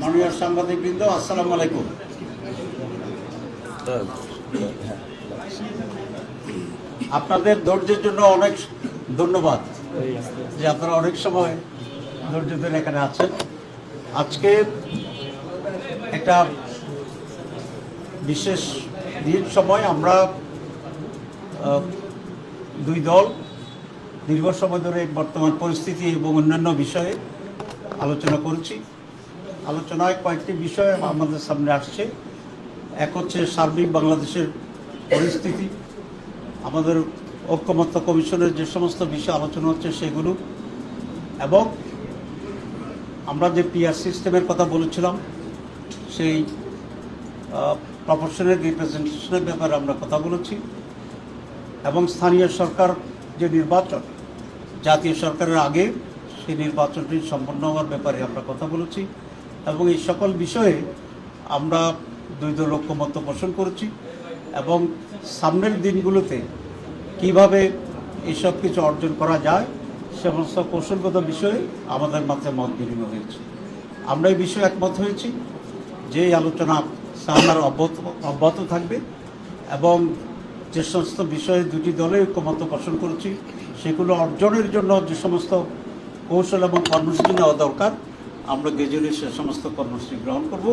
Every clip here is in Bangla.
মাননীয় সাংবাদিকবৃন্দ, আসসালামু আলাইকুম। আপনাদের ধৈর্যের জন্য অনেক ধন্যবাদ যে আপনারা অনেক সময় ধৈর্য ধরে এখানে আছেন। আজকে একটা বিশেষ দিন, সময় আমরা দুই দল দীর্ঘ সময় ধরে বর্তমান পরিস্থিতি এবং অন্যান্য বিষয়ে আলোচনা করেছি। আলোচনায় কয়েকটি বিষয় আমাদের সামনে আসছে। এক হচ্ছে সার্বিক বাংলাদেশের পরিস্থিতি। আমাদের ঐক্যমত্য কমিশনের যে সমস্ত বিষয় আলোচনা হচ্ছে সেগুলো। এবং আমরা যে পিআর সিস্টেমের কথা বলেছিলাম, সেই প্রফেশনাল রিপ্রেজেন্টেশনের ব্যাপারে আমরা কথা বলেছি। এবং স্থানীয় সরকার যে নির্বাচন, জাতীয় সরকারের আগে সেই নির্বাচনটি সম্পন্ন হওয়ার ব্যাপারে আমরা কথা বলেছি এবং এই সকল বিষয়ে আমরা দুই দল ঐক্যমত্য পোষণ করেছি এবং সামনের দিনগুলোতে কীভাবে এসব কিছু অর্জন করা যায় সমস্ত কৌশলগত বিষয়ে আমাদের মাঝে মত বিনিময় হয়েছে। আমরা এই বিষয়ে একমত হয়েছি যে আলোচনা সামনের অব্যাহত অব্যাহত থাকবে এবং যে সমস্ত বিষয়ে দুটি দলে ঐক্যমত্য পোষণ করেছি, সেগুলো অর্জনের জন্য যে সমস্ত কৌশল এবং কর্মসূচি নেওয়া দরকার। আমরা গেজুরি সে সমস্ত কর্মসূচি গ্রহণ করব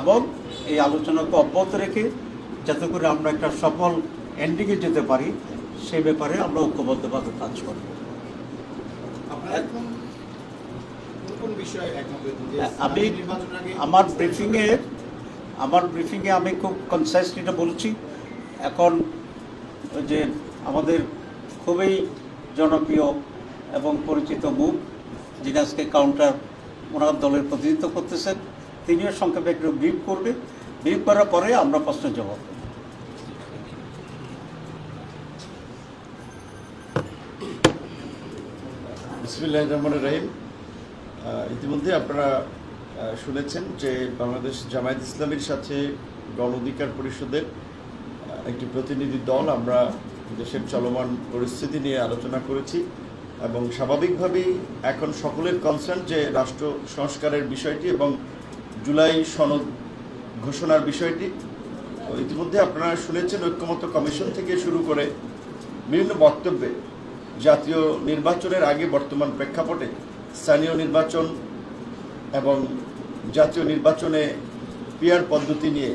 এবং এই আলোচনাকে অব্যাহত রেখে যাতে করে আমরা একটা সফল এন্ডিংয়ে যেতে পারি সে ব্যাপারে আমরা ঐক্যবদ্ধভাবে কাজ করব। আপনারা এখন কোন কোন বিষয়ে একমত হয়েছেন? যে আমি আমার ব্রিফিংয়ে আমার ব্রিফিংয়ে আমি খুব কনসাইসলি এটা বলেছি। এখন যে আমাদের খুবই জনপ্রিয় এবং পরিচিত মুখ, যিনি আজকে কাউন্টার ওনার দলের প্রতিনিধিত্ব করতেছেন, তিনিও সংক্ষেপে একটু ব্রিফ করবে। ব্রিফ করার পরে আমরা প্রশ্ন জবাব রহমান রহিম। ইতিমধ্যে আপনারা শুনেছেন যে বাংলাদেশ জামায়াত ইসলামীর সাথে গণ অধিকার পরিষদের একটি প্রতিনিধি দল আমরা দেশের চলমান পরিস্থিতি নিয়ে আলোচনা করেছি। এবং স্বাভাবিকভাবেই এখন সকলের কনসার্ন যে রাষ্ট্র সংস্কারের বিষয়টি এবং জুলাই সনদ ঘোষণার বিষয়টি। ইতিমধ্যে আপনারা শুনেছেন, ঐক্যমত্য কমিশন থেকে শুরু করে বিভিন্ন বক্তব্যে জাতীয় নির্বাচনের আগে বর্তমান প্রেক্ষাপটে স্থানীয় নির্বাচন এবং জাতীয় নির্বাচনে পিয়ার পদ্ধতি নিয়ে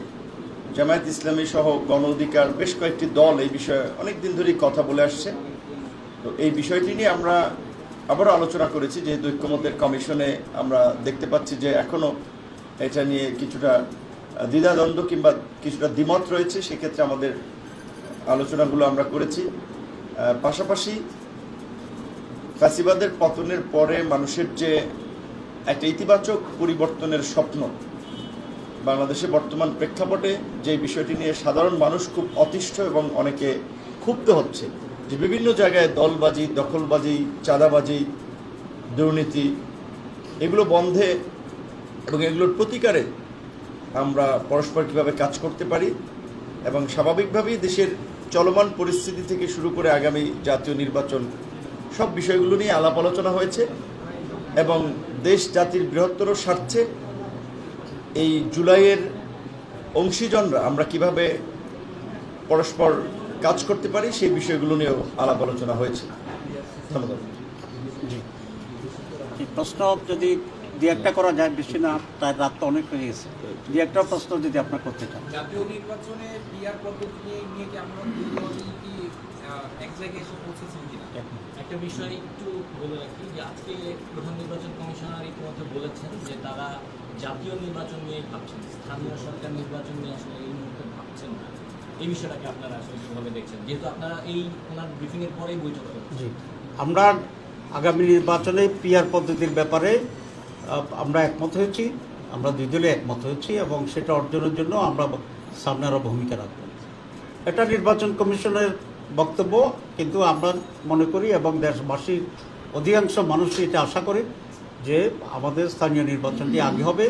জামায়াত ইসলামী সহ গণ অধিকার বেশ কয়েকটি দল এই বিষয়ে অনেক দিন ধরেই কথা বলে আসছে। তো এই বিষয়টি নিয়ে আমরা আবারও আলোচনা করেছি, যেহেতু ঐক্যমতের কমিশনে আমরা দেখতে পাচ্ছি যে এখনও এটা নিয়ে কিছুটা দ্বিধাদ্বন্দ্ব কিংবা কিছুটা দ্বিমত রয়েছে, সেক্ষেত্রে আমাদের আলোচনাগুলো আমরা করেছি। পাশাপাশি ফ্যাসিবাদের পতনের পরে মানুষের যে একটা ইতিবাচক পরিবর্তনের স্বপ্ন, বাংলাদেশে বর্তমান প্রেক্ষাপটে যে বিষয়টি নিয়ে সাধারণ মানুষ খুব অতিষ্ঠ এবং অনেকে ক্ষুব্ধ হচ্ছে যে বিভিন্ন জায়গায় দলবাজি, দখলবাজি, চাঁদাবাজি, দুর্নীতি, এগুলো বন্ধে এবং এগুলোর প্রতিকারে আমরা পরস্পর কীভাবে কাজ করতে পারি এবং স্বাভাবিকভাবেই দেশের চলমান পরিস্থিতি থেকে শুরু করে আগামী জাতীয় নির্বাচন সব বিষয়গুলো নিয়ে আলাপ আলোচনা হয়েছে এবং দেশ জাতির বৃহত্তর স্বার্থে এই জুলাইয়ের অংশীজনরা আমরা কীভাবে পরস্পর কাজ করতে পারি সেই বিষয়গুলো নিয়েও আলাপ আলোচনা হয়েছে। ধন্যবাদ। জি। প্রশ্ন যদি দু একটা করা যায় বেশি না তাই রাত তো অনেক হয়ে গেছে। দু একটা প্রশ্ন যদি আপনার করতে চান। জাতীয় নির্বাচনে পিআর পদ্ধতি নিয়ে নিয়ে কি আমরা কি এক জায়গায় এসে পৌঁছেছেন কিনা? একটা বিষয় একটু বলে রাখি যে আজকে প্রধান নির্বাচন কমিশনার ইতিমধ্যে বলেছেন যে তারা জাতীয় নির্বাচন নিয়ে ভাবছেন স্থানীয় সরকার নির্বাচন নিয়ে আসলে এই মুহূর্তে ভাবছেন না। এই বিষয়টাকে আপনারা আসলে দেখছেন? যেহেতু আপনারা এই ওনার পরেই বৈঠক জি। আমরা আগামী নির্বাচনে পিআর পদ্ধতির ব্যাপারে আমরা একমত হয়েছি, আমরা দুই দলে একমত হয়েছি এবং সেটা অর্জনের জন্য আমরা সামনে আরও ভূমিকা রাখব। এটা নির্বাচন কমিশনের বক্তব্য, কিন্তু আমরা মনে করি এবং দেশবাসীর অধিকাংশ মানুষই এটা আশা করে যে আমাদের স্থানীয় নির্বাচনটি আগে হবে,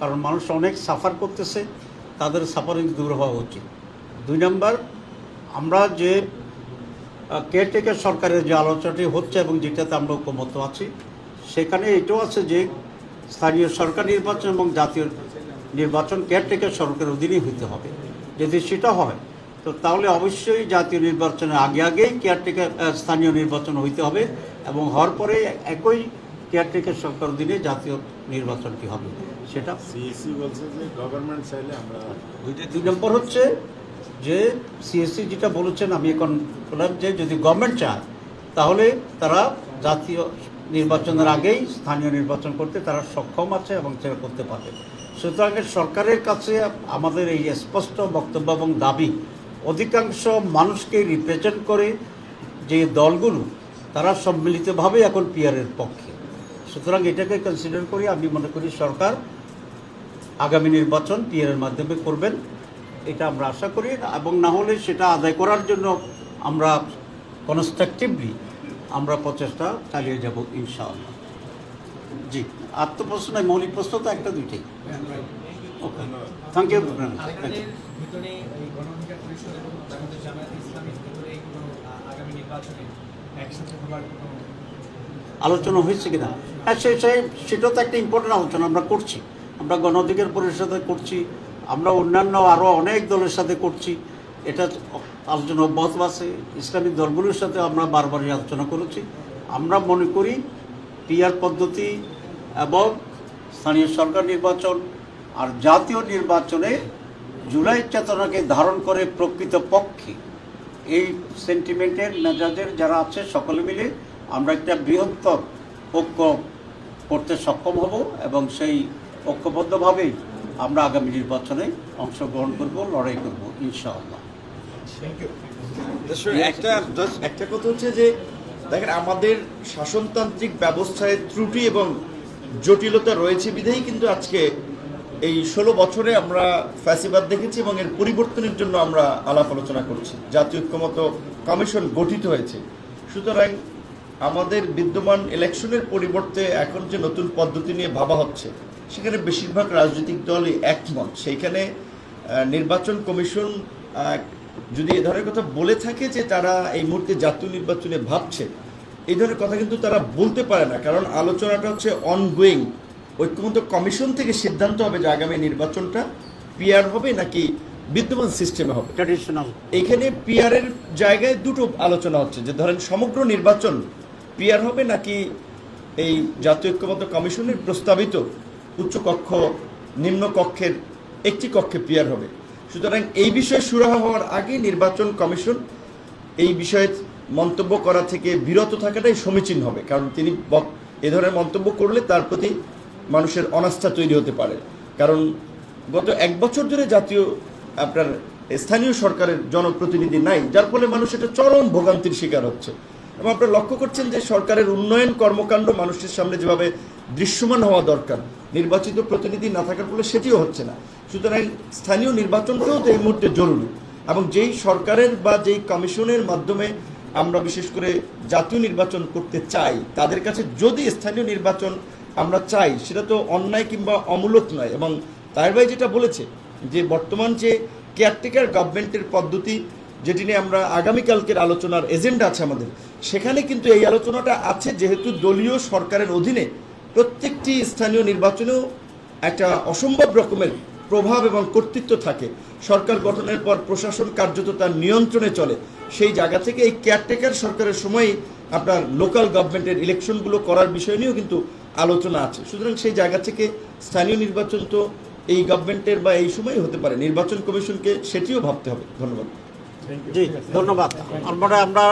কারণ মানুষ অনেক সাফার করতেছে, তাদের সাফারিং দূর হওয়া উচিত। দুই নম্বর আমরা যে কেয়ারটেকার সরকারের যে আলোচনাটি হচ্ছে এবং যেটাতে আমরা ঐক্যমত আছি সেখানে এটাও আছে যে স্থানীয় সরকার নির্বাচন এবং জাতীয় নির্বাচন কেয়ারটেকার সরকারের অধীনেই হইতে হবে। যদি সেটা হয় তো তাহলে অবশ্যই জাতীয় নির্বাচনের আগে আগেই কেয়ারটেকার স্থানীয় নির্বাচন হইতে হবে এবং হওয়ার পরে একই কেয়ারটেকার সরকার অধীনে জাতীয় নির্বাচনটি হবে। সেটা সিইসি বলছে যে গভর্নমেন্ট চাইলে আমরা দুই নম্বর হচ্ছে যে সিএসসি যেটা বলেছেন, আমি এখন বললাম যে যদি গভর্নমেন্ট চায়, তাহলে তারা জাতীয় নির্বাচনের আগেই স্থানীয় নির্বাচন করতে তারা সক্ষম আছে এবং সেটা করতে পারবে। সুতরাং সরকারের কাছে আমাদের এই স্পষ্ট বক্তব্য এবং দাবি, অধিকাংশ মানুষকে রিপ্রেজেন্ট করে যে দলগুলো, তারা সম্মিলিতভাবে এখন পিয়ারের পক্ষে। সুতরাং এটাকে কনসিডার করি, আমি মনে করি সরকার আগামী নির্বাচন পিয়ারের মাধ্যমে করবেন। এটা আমরা আশা করি এবং না হলে সেটা আদায় করার জন্য আমরা কনস্ট্রাকটিভলি আমরা প্রচেষ্টা চালিয়ে যাব ইনশাআল্লাহ। জি আর তো প্রশ্ন নয় মৌলিক প্রশ্ন তো একটা দুইটাই। ওকে থ্যাংক ইউ আলোচনা হয়েছে কিনা? হ্যাঁ সে সে সেটাও তো একটা ইম্পর্টেন্ট আলোচনা আমরা করছি। আমরা গণ অধিকার পরিষদে করছি আমরা অন্যান্য আরও অনেক দলের সাথে করছি। এটা আলোচনা অব্যাহত আছে। ইসলামিক দলগুলোর সাথে আমরা বারবারই আলোচনা করেছি। আমরা মনে করি পিআর পদ্ধতি এবং স্থানীয় সরকার নির্বাচন আর জাতীয় নির্বাচনে জুলাই চেতনাকে ধারণ করে প্রকৃত পক্ষে এই সেন্টিমেন্টের মেজাজের যারা আছে সকলে মিলে আমরা একটা বৃহত্তর ঐক্য করতে সক্ষম হব এবং সেই ঐক্যবদ্ধভাবেই আমরা আগামী নির্বাচনে অংশগ্রহণ করব লড়াই করব ইনশাআল্লাহ। একটা একটা কথা হচ্ছে যে দেখেন আমাদের শাসনতান্ত্রিক ব্যবস্থায় ত্রুটি এবং জটিলতা রয়েছে বিধেই কিন্তু আজকে এই ষোলো বছরে আমরা ফ্যাসিবাদ দেখেছি এবং এর পরিবর্তনের জন্য আমরা আলাপ আলোচনা করছি। জাতীয় ঐক্যমত কমিশন গঠিত হয়েছে। সুতরাং আমাদের বিদ্যমান ইলেকশনের পরিবর্তে এখন যে নতুন পদ্ধতি নিয়ে ভাবা হচ্ছে সেখানে বেশিরভাগ রাজনৈতিক দলই একমত। সেইখানে নির্বাচন কমিশন যদি এ ধরনের কথা বলে থাকে যে তারা এই মুহূর্তে জাতীয় নির্বাচনে ভাবছে এই ধরনের কথা কিন্তু তারা বলতে পারে না। কারণ আলোচনাটা হচ্ছে অনগোয়িং ঐক্যমত্য কমিশন থেকে সিদ্ধান্ত হবে যে আগামী নির্বাচনটা পিয়ার হবে নাকি বিদ্যমান সিস্টেমে হবে। ট্র্যাডিশনাল এখানে পিয়ারের জায়গায় দুটো আলোচনা হচ্ছে যে ধরেন সমগ্র নির্বাচন পিয়ার হবে নাকি এই জাতীয় ঐক্যমত্য কমিশনের প্রস্তাবিত উচ্চ কক্ষ নিম্ন কক্ষের একটি কক্ষে পিয়ার হবে। সুতরাং এই বিষয়ে সুরাহা হওয়ার আগে নির্বাচন কমিশন এই বিষয়ে মন্তব্য করা থেকে বিরত থাকাটাই সমীচীন হবে। কারণ তিনি এ ধরনের মন্তব্য করলে তার প্রতি মানুষের অনাস্থা তৈরি হতে পারে। কারণ গত এক বছর ধরে জাতীয় আপনার স্থানীয় সরকারের জনপ্রতিনিধি নাই, যার ফলে মানুষ এটা চরম ভোগান্তির শিকার হচ্ছে। এবং আপনারা লক্ষ্য করছেন যে সরকারের উন্নয়ন কর্মকাণ্ড মানুষের সামনে যেভাবে দৃশ্যমান হওয়া দরকার নির্বাচিত প্রতিনিধি না থাকার ফলে সেটিও হচ্ছে না। সুতরাং স্থানীয় নির্বাচনটাও তো এই মুহূর্তে জরুরি এবং যেই সরকারের বা যেই কমিশনের মাধ্যমে আমরা বিশেষ করে জাতীয় নির্বাচন করতে চাই, তাদের কাছে যদি স্থানীয় নির্বাচন আমরা চাই, সেটা তো অন্যায় কিংবা অমূলক নয় এবং তার ভাই যেটা বলেছে যে বর্তমান যে কেয়ারটেকার গভর্নমেন্টের পদ্ধতি, যেটি নিয়ে আমরা আগামীকালকের আলোচনার এজেন্ডা আছে আমাদের, সেখানে কিন্তু এই আলোচনাটা আছে, যেহেতু দলীয় সরকারের অধীনে প্রত্যেকটি স্থানীয় নির্বাচনেও একটা অসম্ভব রকমের প্রভাব এবং কর্তৃত্ব থাকে। সরকার গঠনের পর প্রশাসন কার্যত তার নিয়ন্ত্রণে চলে। সেই জায়গা থেকে এই কেয়ারটেকার সরকারের সময়ই আপনার লোকাল গভর্নমেন্টের ইলেকশনগুলো করার বিষয় নিয়েও কিন্তু আলোচনা আছে। সুতরাং সেই জায়গা থেকে স্থানীয় নির্বাচন তো এই গভর্নমেন্টের বা এই সময়ই হতে পারে। নির্বাচন কমিশনকে সেটিও ভাবতে হবে। ধন্যবাদ। জি, ধন্যবাদ। আমরা আমরা